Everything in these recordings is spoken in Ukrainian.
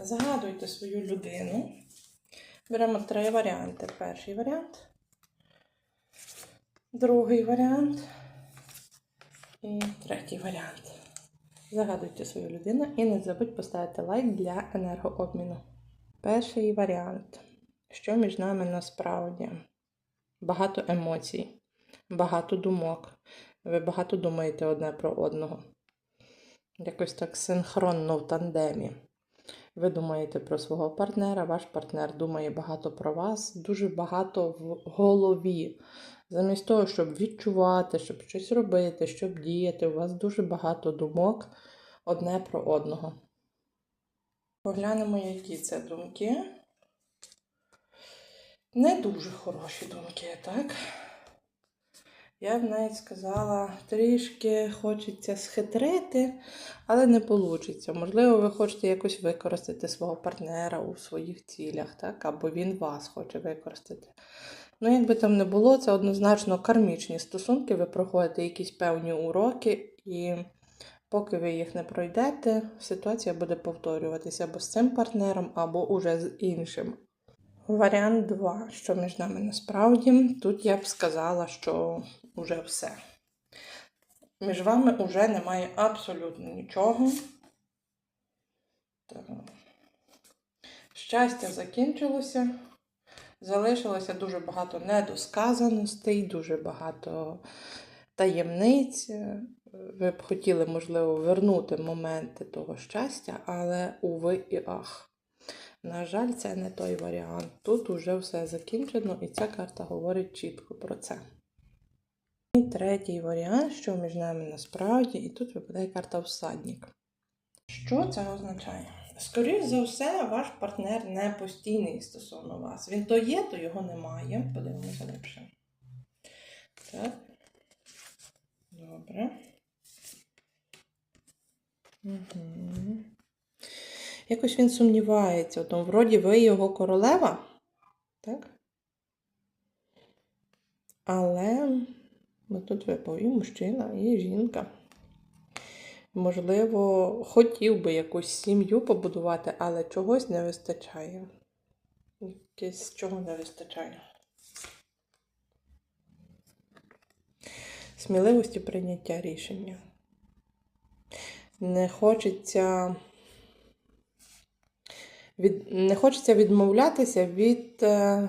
Загадуйте свою людину. Беремо три варіанти. Перший варіант, другий варіант і третій варіант. Загадуйте свою людину і не забудь поставити лайк для енергообміну. Перший варіант. Що між нами насправді? Багато емоцій, багато думок. Ви багато думаєте одне про одного. Якось так синхронно в тандемі. Ви думаєте про свого партнера, ваш партнер думає багато про вас, дуже багато в голові. Замість того, щоб відчувати, щоб щось робити, щоб діяти, у вас дуже багато думок одне про одного. Поглянемо, які це думки. Не дуже хороші думки, так? Я б навіть сказала, трішки хочеться схитрити, але не вийде. Можливо, ви хочете якось використати свого партнера у своїх цілях, так? або він вас хоче використати. Ну, якби там не було, це однозначно кармічні стосунки, ви проходите якісь певні уроки, і поки ви їх не пройдете, ситуація буде повторюватися або з цим партнером, або уже з іншим. Варіант 2. Що між нами насправді? Тут я б сказала, що вже все. Між вами вже немає абсолютно нічого. Так. Щастя закінчилося. Залишилося дуже багато недосказаностей, дуже багато таємниць. Ви б хотіли, можливо, вернути моменти того щастя, але уви і ах. На жаль, це не той варіант. Тут уже все закінчено, і ця карта говорить чітко про це. І третій варіант, що між нами насправді, і тут випадає карта всадник. Що це означає? Скоріше за все, ваш партнер не постійний стосовно вас. Він то є, то його немає. Подивимося ліпше. Так. Добре. Угу. Якось він сумнівається. Тому, вроді, ви його королева, так? Але ну, тут випав і мужчина, і жінка. Можливо, хотів би якусь сім'ю побудувати, але чогось не вистачає. Якесь чого не вистачає. Сміливості прийняття рішення. Не хочеться від, не хочеться відмовлятися від е,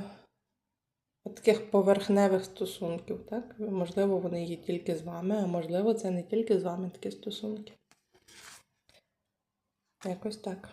таких поверхневих стосунків. Так? Можливо, вони є тільки з вами, а можливо, це не тільки з вами такі стосунки. Якось так.